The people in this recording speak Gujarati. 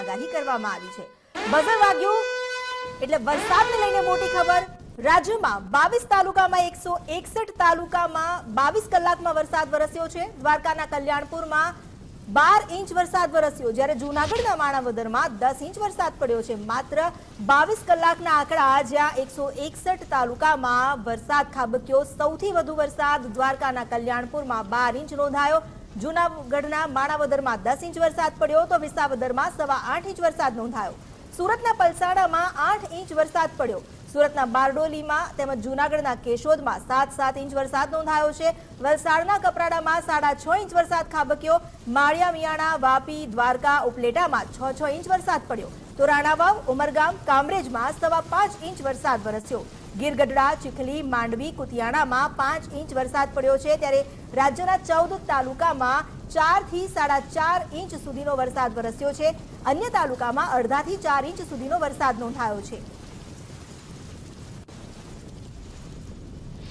આગાહી કરવામાં આવી છે. બઝર વાગ્યું, એટલે વરસાદને લઈને મોટી ખબર. રાજ્યમાં બાવીસ તાલુકામાં એકસો એકસઠ તાલુકામાં બાવીસ કલાકમાં વરસાદ વરસ્યો છે. દ્વારકાના કલ્યાણપુરમાં બાર ઇંચ વરસાદ વરસ્યો. જ્યારે જૂનાગઢના માણાવદરમાં દસ ઇંચ વરસાદ પડ્યો છે. માત્ર બાવીસ કલાકના આંકડા જ્યાં એકસો એકસઠ તાલુકામાં વરસાદ ખાબક્યો. સૌથી વધુ વરસાદ દ્વારકાના કલ્યાણપુરમાં બાર ઇંચ નોંધાયો. જૂનાગઢના માણાવદરમાં દસ ઇંચ વરસાદ પડ્યો તો વિસાવદરમાં સવા આઠ ઇંચ વરસાદ નોંધાયો. સુરતના પલસાડામાં આઠ ઇંચ વરસાદ પડ્યો. સુરતના બારડોલીમાં તેમજ જૂનાગઢના કેશોદમાં સાત સાત ઇંચ વરસાદ નોંધાયો છે. વલસાડના કપરાડામાં સાડા છ ઇંચ વરસાદ ખાબક્યો. માળિયા, મિયાણા, વાપી, દ્વારકા, ઉપલેટામાં છ છ ઇંચ વરસાદ પડ્યો. તો રાણાવાવ, ઉમરગામ, કામરેજમાં સવા પાંચ ઇંચ વરસાદ વરસ્યો. ગીરગઢડા, ચીખલી, માંડવી, કુતિયાણામાં પાંચ ઇંચ વરસાદ પડ્યો છે. ત્યારે રાજ્યના ચૌદ તાલુકામાં ચારથી સાડા ચાર ઇંચ સુધીનો વરસાદ વરસ્યો છે. અન્ય તાલુકામાં અડધાથી ચાર ઇંચ સુધીનો વરસાદ નોંધાયો છે.